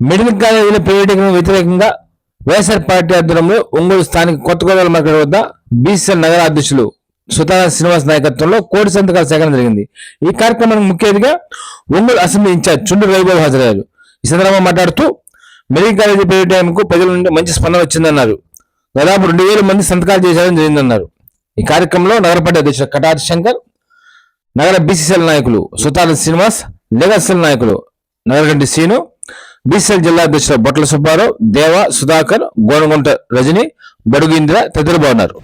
Medical కాలేజీల ప్రైవేటీకరణ వ్యతిరేకంగా వైఎస్ఆర్ పార్టీ ఆధ్వర్యంలో ఒంగోలు స్థానిక కొత్త గోదావరి మార్కెట్ వద్ద బీసీఎల్ నగర అధ్యక్షులు సుతారా శ్రీనివాస్ నాయకత్వంలో కోటి సంతకాల సేకరణ జరిగింది. ఈ కార్యక్రమానికి ముఖ్య అతిథిగా ఒంగోలు అసెంబ్లీ ఇన్ఛార్జ్ చుండు వైభవ్ హాజరయ్యారు. ఈ సందర్భంగా మాట్లాడుతూ మెడికల్ కాలేజీ ప్రైవేటీకరణకు ప్రజల నుండి మంచి స్పందన వచ్చిందన్నారు. దాదాపు రెండు వేల మంది సంతకాలు చేశారని జరిగిందన్నారు. ఈ కార్యక్రమంలో నగరపార్టీ అధ్యక్షుడు కటారి శంకర్ నగర బీసీసీఎల్ నాయకులు సుతారా శ్రీనివాస్ లీగల్ నాయకులు నగరగంటి శ్రీను బీసీఎల్ జిల్లా అధ్యక్షులు బొట్ల సుబ్బారావు దేవ సుధాకర్ గోనగుంట రజని బడుగు ఇందిర తదితరులు బాగున్నారు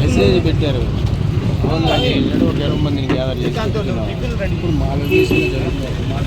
మెసేజ్ పెట్టారు. ఫోన్ లాంటి ఇరవై మందిని చెప్తున్నాం. ఇప్పుడు మాలో చేసుకుని జరుగుతుంది మాట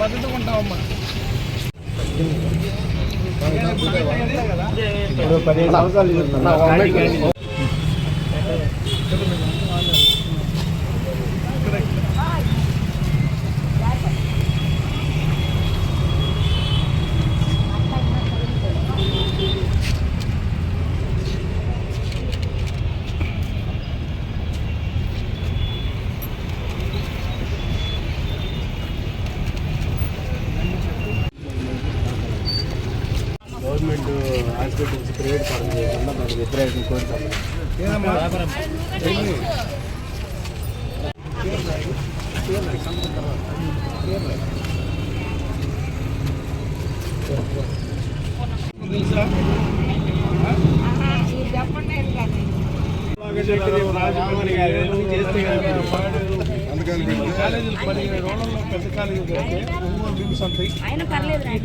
మద్దతుకుంటామమ్మా మంగళకి ఇప్పుడు పదిహేను సంవత్సరాలు చూస్తున్నా. గవర్నమెంట్ హాస్పిటల్స్ ప్రైవేట్ పరం చేయకుండా మనకి వ్యతిరేకం కోరుతాం. కాలేజీలు పదిహేను రోజుల్లో పెద్ద కాలేజీలు కడితే ఒంగోలు బిల్స్ అంతాయి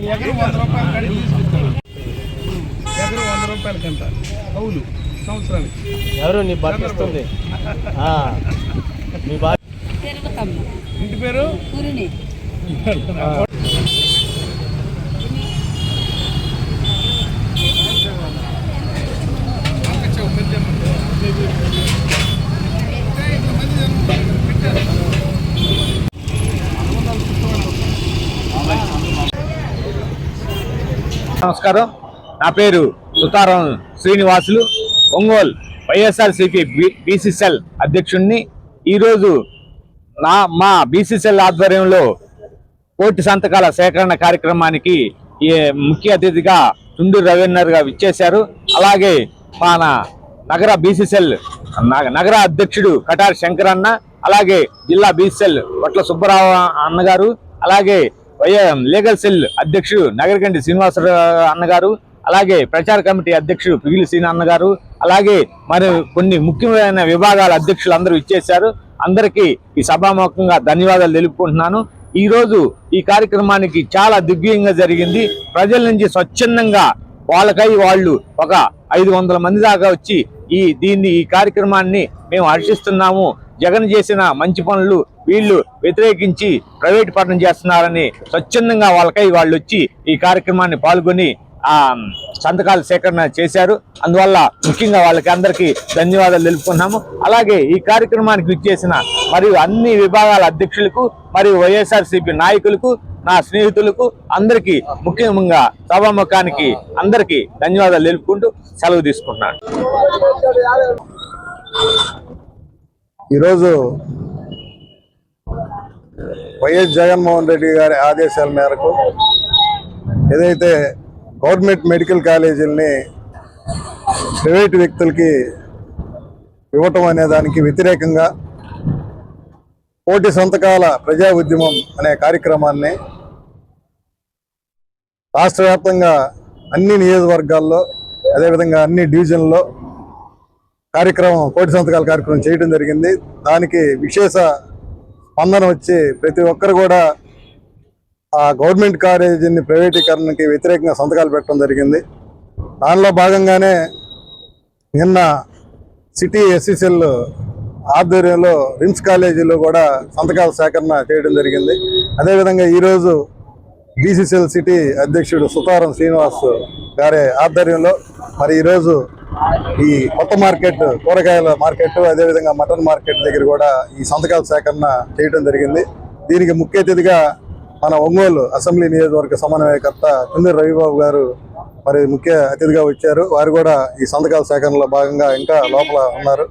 ఎకరం వంద రూపాయలు కడిగి తీసుకుంటారు ఎకరం వంద కంట ఎవరు నీ బాధ ఇంటి పేరు? నమస్కారం. నా పేరు సుతారం శ్రీనివాసులు. ఒంగోలు వైఎస్ఆర్సీపీ బీసీసీఎల్ అధ్యక్షుడిని ఈరోజు నా మా బీసీసీఎల్ ఆధ్వర్యంలో కోటి సంతకాల సేకరణ కార్యక్రమానికి ముఖ్య అతిథిగా తుండూరు రవీందర్ గారు ఇచ్చేశారు అలాగే మన నగర బీసీసీఎల్ నగర అధ్యక్షుడు కటారి శంకర్ అన్న అలాగే జిల్లా బీసీసీఎల్ వట్ల సుబ్బరావు అన్నగారు అలాగే వైఎం లీగల్ సెల్ అధ్యక్షుడు నగరగండి శ్రీనివాసరావు అన్నగారు అలాగే ప్రచార కమిటీ అధ్యక్షుడు పిగిలి శ్రీనాన్న గారు అలాగే మరి కొన్ని ముఖ్యమైన విభాగాల అధ్యక్షులు అందరూ ఇచ్చేశారు. అందరికీ ఈ సభాముఖంగా ధన్యవాదాలు తెలుపుకుంటున్నాను. ఈరోజు ఈ కార్యక్రమానికి చాలా దివ్యంగా జరిగింది. ప్రజల నుంచి స్వచ్ఛందంగా వాళ్ళకై వాళ్ళు ఒక ఐదు వందల మంది దాకా వచ్చి ఈ దీన్ని ఈ కార్యక్రమాన్ని మేము హర్షిస్తున్నాము. జగన్ చేసిన మంచి పనులు వీళ్ళు వ్యతిరేకించి ప్రైవేట్ పరం చేస్తున్నారని స్వచ్ఛందంగా వాళ్ళకై వాళ్ళు వచ్చి ఈ కార్యక్రమాన్ని పాల్గొని సంతకాల సేకరణ చేశారు. అందువల్ల ముఖ్యంగా వాళ్ళకి అందరికీ ధన్యవాదాలు తెలుపుకున్నాము అలాగే ఈ కార్యక్రమానికి విచ్చేసిన మరియు అన్ని విభాగాల అధ్యక్షులకు మరియు వైఎస్ఆర్సీపీ నాయకులకు నా స్నేహితులకు అందరికీ ముఖ్యంగా సభాముఖానికి అందరికీ ధన్యవాదాలు తెలుపుకుంటూ సెలవు తీసుకుంటున్నాను. ఈరోజు వైఎస్ జగన్మోహన్ రెడ్డి గారి ఆదేశాల మేరకు ఏదైతే గవర్నమెంట్ మెడికల్ కాలేజీలని ప్రైవేటు వ్యక్తులకి ఇవ్వటం అనే దానికి వ్యతిరేకంగా కోటి సంతకాల ప్రజా ఉద్యమం అనే కార్యక్రమాన్ని రాష్ట్ర వ్యాప్తంగా అన్ని నియోజకవర్గాల్లో అదేవిధంగా అన్ని డివిజన్లో కార్యక్రమం కోటి సంతకాల కార్యక్రమం చేయడం జరిగింది. దానికి విశేష స్పందన వచ్చి ప్రతి ఒక్కరు కూడా ఆ గవర్నమెంట్ కాలేజీని ప్రైవేటీకరణకి వ్యతిరేకంగా సంతకాలు పెట్టడం జరిగింది. దానిలో భాగంగానే నిన్న సిటీ ఎస్సీసీఎల్ ఆధ్వర్యంలో రిమ్స్ కాలేజీలో కూడా సంతకాల సేకరణ చేయడం జరిగింది. అదేవిధంగా ఈరోజు బీసీసీఎల్ సిటీ అధ్యక్షుడు సుతారం శ్రీనివాస్ గారి ఆధ్వర్యంలో మరి ఈరోజు ఈ కొత్త మార్కెట్ కూరగాయల మార్కెట్ అదేవిధంగా మటన్ మార్కెట్ దగ్గర కూడా ఈ సంతకాల సేకరణ చేయడం జరిగింది. దీనికి ముఖ్య అతిథిగా మన ఒంగోలు అసెంబ్లీ నియోజకవర్గ సమన్వయకర్త కుందూరు రవిబాబు గారు మరి ముఖ్య అతిథిగా వచ్చారు. వారు కూడా ఈ సంతకాల సేకరణలో భాగంగా ఇంకా లోపల ఉన్నారు.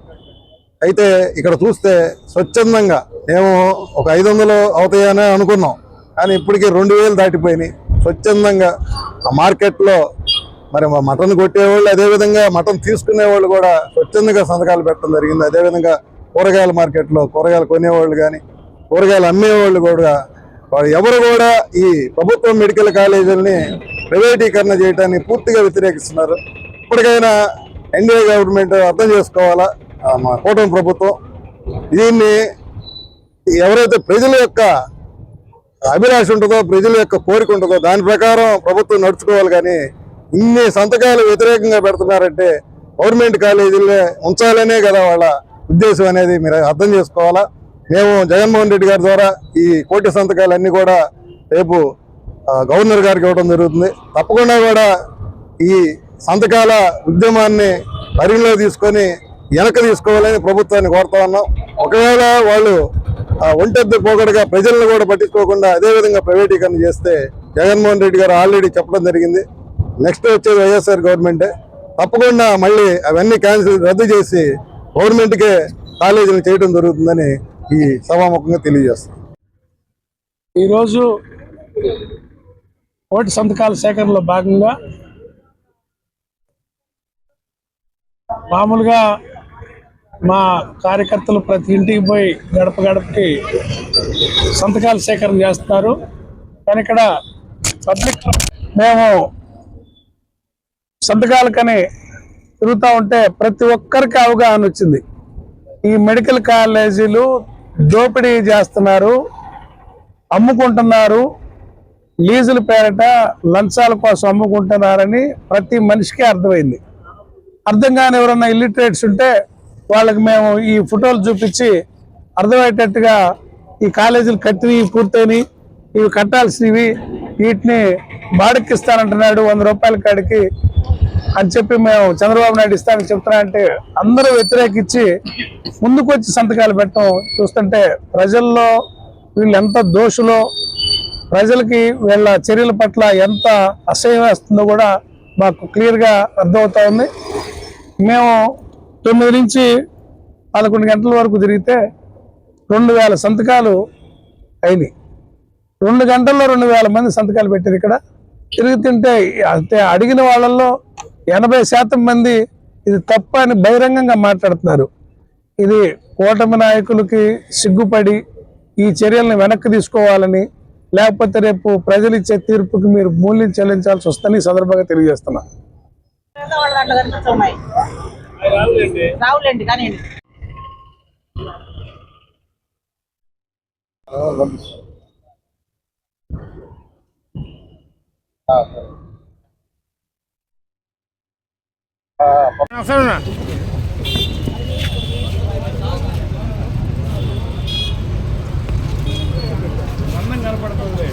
అయితే ఇక్కడ చూస్తే స్వచ్ఛందంగా మేము ఒక ఐదు వందలు అవుతాయని అనుకున్నాం. కానీ ఇప్పటికీ రెండు వేలు దాటిపోయినాయి. స్వచ్ఛందంగా ఆ మార్కెట్లో మరి మా మటన్ కొట్టేవాళ్ళు అదేవిధంగా మటన్ తీసుకునే వాళ్ళు కూడా స్వచ్ఛందంగా సంతకాలు పెట్టడం జరిగింది. అదేవిధంగా కూరగాయల మార్కెట్లో కూరగాయలు కొనేవాళ్ళు కానీ కూరగాయలు అమ్మేవాళ్ళు కూడా ఎవరు కూడా ఈ ప్రభుత్వ మెడికల్ కాలేజీలని ప్రైవేటీకరణ చేయడాన్ని పూర్తిగా వ్యతిరేకిస్తున్నారు. ఇప్పటికైనా ఎన్డీఏ గవర్నమెంట్ అర్థం చేసుకోవాలా? మా కూటమి ప్రభుత్వం దీన్ని ఎవరైతే ప్రజల యొక్క అభిలాష ఉంటుందో ప్రజల యొక్క కోరిక ఉంటుందో దాని ప్రకారం ప్రభుత్వం నడుచుకోవాలి కానీ ఇన్ని సంతకాలు వ్యతిరేకంగా పెడుతున్నారంటే గవర్నమెంట్ కాలేజీలే ఉంచాలనే కదా వాళ్ళ ఉద్దేశం అనేది మీరు అర్థం చేసుకోవాలా? మేము జగన్మోహన్ రెడ్డి గారి ద్వారా ఈ కోటి సంతకాలన్నీ కూడా రేపు గవర్నర్ గారికి ఇవ్వడం జరుగుతుంది. తప్పకుండా కూడా ఈ సంతకాల ఉద్యమాన్ని పరిగణలో తీసుకొని వెనక తీసుకోవాలని ప్రభుత్వాన్ని కోరుతా ఉన్నాం. ఒకవేళ వాళ్ళు ఆ, ఒంటెద్దు పోగడగా ప్రజలను కూడా పట్టించుకోకుండా అదేవిధంగా ప్రైవేటీకరణ చేస్తే జగన్మోహన్ రెడ్డి గారు ఆల్రెడీ చెప్పడం జరిగింది. నెక్స్ట్ వచ్చేది వైఎస్ఆర్ గవర్నమెంటే. తప్పకుండా మళ్ళీ అవన్నీ క్యాన్సిల్ రద్దు చేసి గవర్నమెంట్కే కాలేజీలు చేయడం జరుగుతుందని ఈ సభాముఖంగా తెలియజేస్తాం ఈరోజు ఓటు సంతకాల సేకరణలో భాగంగా మామూలుగా మా కార్యకర్తలు ప్రతి ఇంటికి పోయి గడప గడపకి సంతకాల సేకరణ చేస్తారు. కానీ ఇక్కడ పబ్లిక్ మేము సంతకాలకని తిరుగుతూ ఉంటే ప్రతి ఒక్కరికి అవగాహన వచ్చింది. ఈ మెడికల్ కాలేజీలు దోపిడీ చేస్తున్నారు అమ్ముకుంటున్నారు లీజుల పేరట లంచాల కోసం అమ్ముకుంటున్నారని ప్రతి మనిషికి అర్థమైంది. అర్థం కాని ఎవరన్నా ఇల్లిటరేట్స్ ఉంటే వాళ్ళకి మేము ఈ ఫోటోలు చూపించి అర్థమయ్యేటట్టుగా ఈ కాలేజీలు కట్టినవి పూర్తయిని ఇవి కట్టాల్సినవి వీటిని బాడక్కిస్తానంటున్నాడు వంద రూపాయల కాడికి అని చెప్పి మేము చంద్రబాబు నాయుడు ఇస్తానని చెప్తున్నానంటే అందరూ వ్యతిరేకించి ముందుకొచ్చి సంతకాలు పెట్టడం చూస్తుంటే ప్రజల్లో వీళ్ళు ఎంత దోషులో ప్రజలకి వీళ్ళ చర్యల పట్ల ఎంత అసహ్యం వేస్తుందో కూడా మాకు క్లియర్గా అర్థమవుతా ఉంది. మేము తొమ్మిది నుంచి పదకొండు గంటల వరకు తిరిగితే రెండు వేల సంతకాలు అయినాయి. రెండు గంటల్లో రెండు వేల మంది సంతకాలు పెట్టారు ఇక్కడ. తిరుగుతుంటే అంటే అడిగిన వాళ్ళల్లో ఎనభై శాతం మంది ఇది తప్ప అని బహిరంగంగా మాట్లాడుతున్నారు. ఇది కూటమి నాయకులకి సిగ్గుపడి ఈ చర్యల్ని వెనక్కి తీసుకోవాలని లేకపోతే రేపు ప్రజలు ఇచ్చే తీర్పుకి మీరు మూల్యం చెల్లించాల్సి వస్తుందని ఈ సందర్భంగా తెలియజేస్తున్నా. రావులేండి కనపడుతుంది